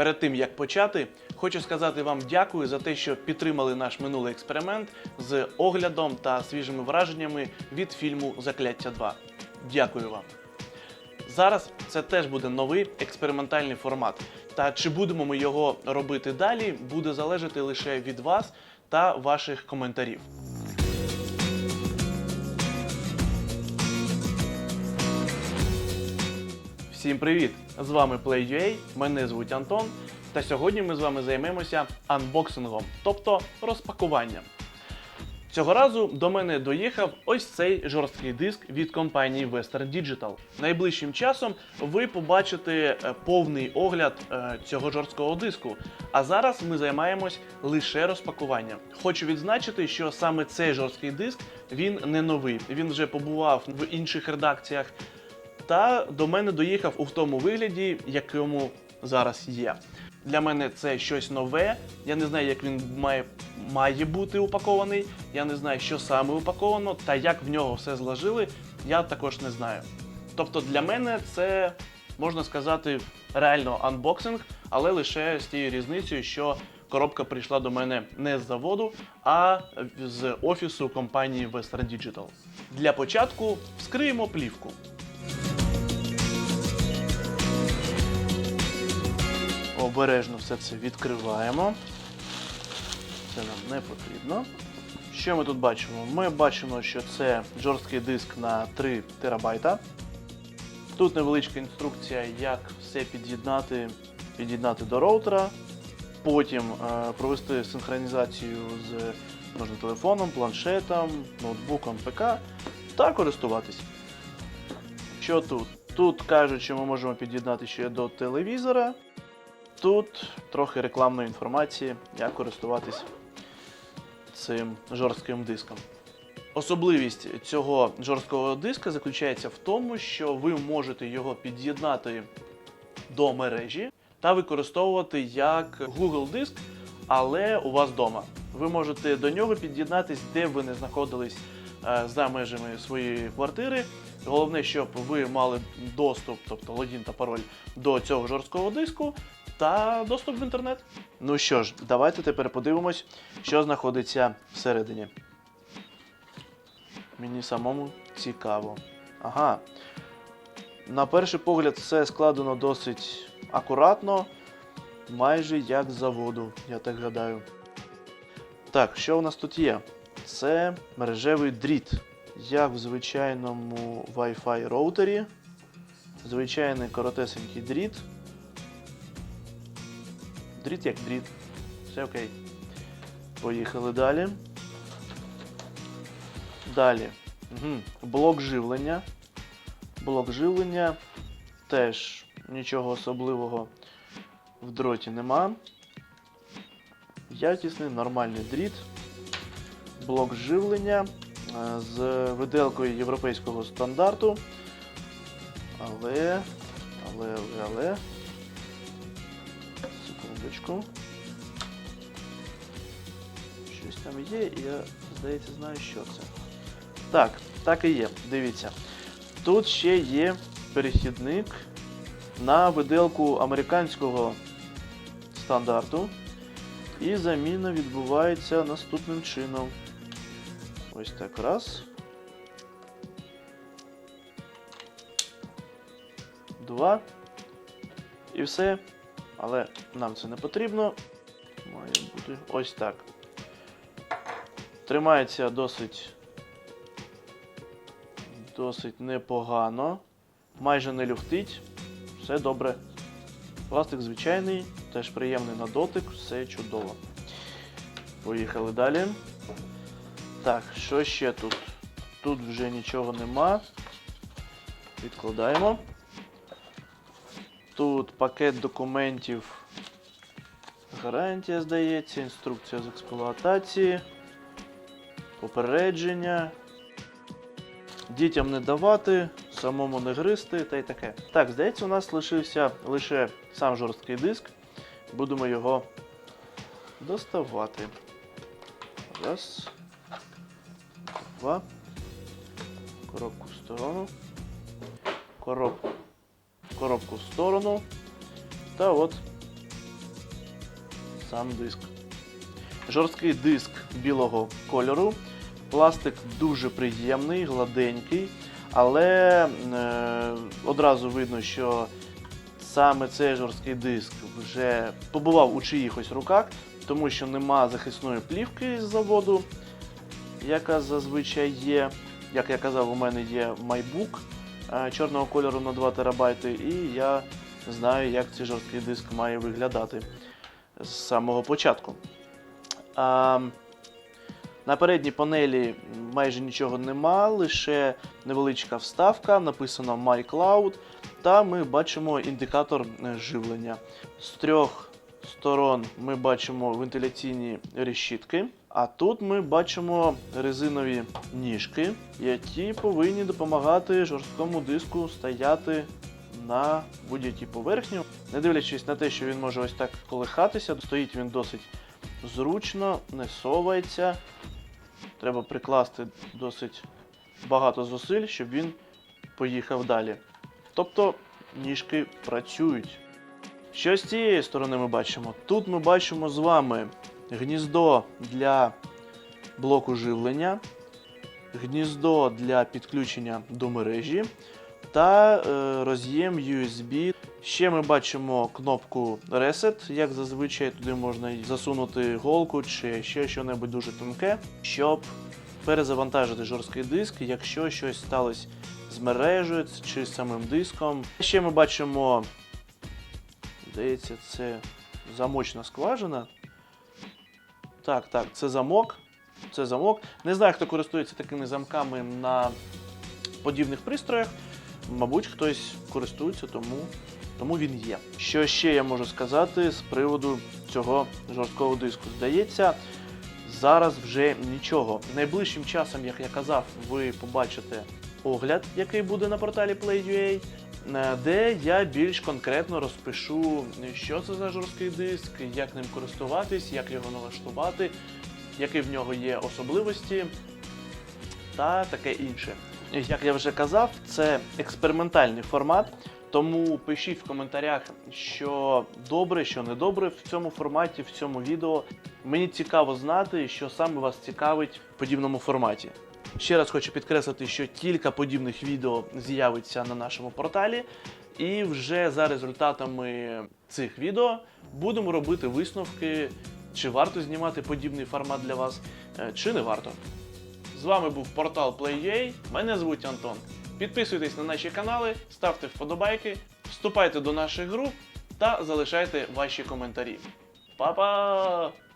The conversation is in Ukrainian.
Перед тим як почати, хочу сказати вам дякую за те, що підтримали наш минулий експеримент з оглядом та свіжими враженнями від фільму Закляття 2. Дякую вам. Зараз це теж буде новий експериментальний формат. Та чи будемо ми його робити далі, буде залежати лише від вас та ваших коментарів. Всім привіт! З вами Play.ua, мене звуть Антон. Та сьогодні ми з вами займемося анбоксингом, тобто розпакуванням. Цього разу до мене доїхав ось цей жорсткий диск від компанії Western Digital. Найближчим часом ви побачите е, повний огляд е, цього жорсткого диску. А зараз ми займаємось лише розпакуванням. Хочу відзначити, що саме цей жорсткий диск він не новий. Він вже побував в інших редакціях та до мене доїхав у тому вигляді, якому зараз є. Для мене це щось нове. Я не знаю, як він має, має бути упакований. Я не знаю, що саме упаковано, та як в нього все зложили, я також не знаю.Тобто для мене це можна сказати реально анбоксинг, але лише з тією різницею, що коробка прийшла до мене не з заводу, а з офісу компанії Western Digital. Для початку вскриємо плівку. Обережно все це відкриваємо. Це нам не потрібно. Що ми тут бачимо? Ми бачимо, що це жорсткий диск на 3 терабайта. Тут невеличка інструкція, як все під'єднати, під'єднати до роутера. Потім е, провести синхронізацію з можна, телефоном, планшетом, ноутбуком, ПК та користуватись. Що тут? Тут кажуть, що ми можемо під'єднати ще до телевізора. Тут трохи рекламної інформації, як користуватись цим жорстким диском. Особливість цього жорсткого диска заключається в тому, що ви можете його під'єднати до мережі та використовувати як Google диск, але у вас вдома. Ви можете до нього під'єднатись, де б ви не знаходились е, за межами своєї квартири. Головне, щоб ви мали доступ, тобто логін та пароль до цього жорсткого диску та доступ в інтернет. Ну що ж, давайте тепер подивимось, що знаходиться всередині. Мені самому цікаво. Ага. На перший погляд, все складено досить акуратно, майже як заводу, я так гадаю. Так, що у нас тут є? Це мережевий дріт. Як в звичайному Wi-Fi роутері. Звичайний коротесенький дріт. Дріт як дріт. Все окей. Поїхали далі. Далі. Угу. Блок живлення. Блок живлення. Теж нічого особливого в дроті нема. Якісний, нормальний дріт. Блок живлення з виделкою європейського стандарту. Але, але, але, але. Секундочку. Щось там є, і я, здається, знаю, що це. Так, так і є. Дивіться. Тут ще є перехідник на виделку американського стандарту. І заміна відбувається наступним чином. Ось так раз. Два. І все. Але нам це не потрібно. Має бути ось так. Тримається досить досить непогано. Майже не люфтить. Все добре. Пластик звичайний, теж приємний на дотик, все чудово. Поїхали далі. Так, що ще тут? Тут вже нічого нема. Відкладаємо. Тут пакет документів. Гарантія, здається, інструкція з експлуатації, попередження. Дітям не давати, самому не гризти та й таке. Так, здається, у нас лишився лише сам жорсткий диск. Будемо його доставати. Раз. Два. Коробку в сторону. Коробку. Коробку в сторону. Та от сам диск. Жорсткий диск білого кольору. Пластик дуже приємний, гладенький, але е, одразу видно, що саме цей жорсткий диск вже побував у чиїхось руках, тому що нема захисної плівки з заводу, яка зазвичай є. Як я казав, у мене є MyBook е, чорного кольору на 2 ТБ, і я знаю, як цей жорсткий диск має виглядати з самого початку. А, на передній панелі майже нічого нема, лише невеличка вставка, написано MyCloud, та ми бачимо індикатор живлення. З трьох сторон ми бачимо вентиляційні решітки, а тут ми бачимо резинові ніжки, які повинні допомагати жорсткому диску стояти на будь-якій поверхні. Не дивлячись на те, що він може ось так колихатися, стоїть він досить зручно, не совається. Треба прикласти досить багато зусиль, щоб він поїхав далі. Тобто ніжки працюють. Що з цієї сторони ми бачимо? Тут ми бачимо з вами гніздо для блоку живлення, гніздо для підключення до мережі та е, роз'єм USB. Ще ми бачимо кнопку Reset, як зазвичай туди можна засунути голку чи ще щось дуже тонке, щоб перезавантажити жорсткий диск, якщо щось сталося з мережею чи самим диском. Ще ми бачимо, здається, це замочна скважина. Так, так, це замок. Це замок. Не знаю, хто користується такими замками на подібних пристроях. Мабуть, хтось користується, тому, тому він є. Що ще я можу сказати з приводу цього жорсткого диску? Здається, зараз вже нічого. Найближчим часом, як я казав, ви побачите огляд, який буде на порталі Play.ua, де я більш конкретно розпишу, що це за жорсткий диск, як ним користуватись, як його налаштувати, які в нього є особливості та таке інше. Як я вже казав, це експериментальний формат, тому пишіть в коментарях, що добре, що не добре в цьому форматі, в цьому відео. Мені цікаво знати, що саме вас цікавить в подібному форматі. Ще раз хочу підкреслити, що кілька подібних відео з'явиться на нашому порталі, і вже за результатами цих відео будемо робити висновки, чи варто знімати подібний формат для вас, е, чи не варто. З вами був портал Play.ua, мене звуть Антон. Підписуйтесь на наші канали, ставте вподобайки, вступайте до наших груп та залишайте ваші коментарі. Па-па!